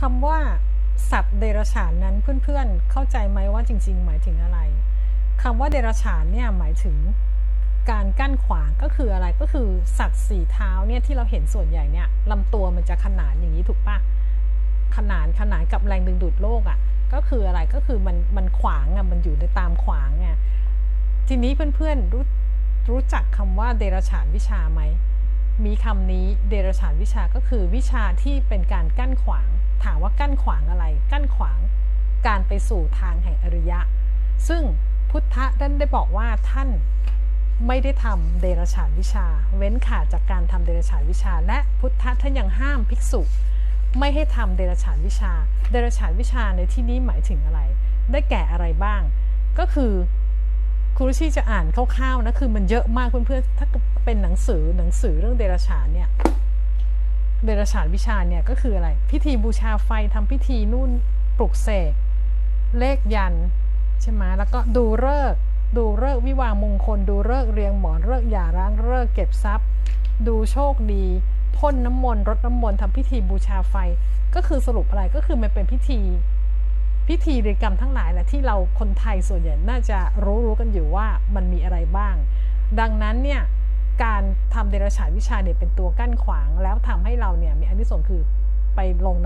คำว่าสัตว์เดรัจฉานนั้นเพื่อนๆ เข้าใจไหมว่าจริง ๆ หมายถึงอะไรคำว่าเดรัจฉานเนี่ยหมายถึงการกั้นขวางก็คืออะไรก็คือสัตว์สี่เท้าเนี่ยที่เราเห็นส่วนใหญ่เนี่ยลำตัวมันจะขนานอย่างนี้ถูกปะขนานขนานกับแรงดึงดูดโลกอะ่ะก็คืออะไรก็คือมันมันขวางอะ่ะมันอยู่ในตามขวางไงทีนี้เพื่อนๆรู้รู้จักคำว่าเดรัจฉานวิชาไหม มีคำนี้เดรัจฉานวิชาก็คือวิชาที่เป็นการกั้นขวาง ถามว่ากั้นขวางอะไร กั้นขวางการไปสู่ทางแห่งอริยะ ซึ่งพุทธะท่านได้บอกว่าท่านไม่ได้ทำเดรัจฉานวิชา เว้นขาดจากการทำเดรัจฉานวิชา และพุทธะท่านยังห้ามภิกษุ ไม่ให้ทำเดรัจฉานวิชา เดรัจฉานวิชาในที่นี้หมายถึงอะไร ได้แก่อะไรบ้าง ก็คือครูชีจะอ่านคร่าวๆนะคือมันเยอะมากเพื่อนๆถ้า เป็นหนังสือหนังสือเรื่องเดรัจฉานเนี่ยเดรัจฉานวิชาเนี่ยก็คืออะไร พิธีบูชาไฟทำพิธีนู่นปลุกเสกเลขยันใช่ไหมแล้วก็ดูเลิกดูเลิกวิวางมงคล ดูเลิกเรียงหมอนเลิกหย่าร้างเลิกเก็บทรัพย์ ดูโชคดีพ่นน้ำมนต์รดน้ำมนต์ทำพิธีบูชาไฟ ก็คือสรุปอะไรก็คือมันเป็นพิธี พิธีรีกรรมทั้งหลายแหละที่เราคนไทยส่วนใหญ่น่าจะรู้รู้กันอยู่ว่ามันมีอะไรบ้าง ดังนั้นเนี่ย เดรัจฉานวิชาเนี่ยเป็นตัวกั้นขวาง แล้วทำให้เราเนี่ยมีอันที่สองคือไปลงน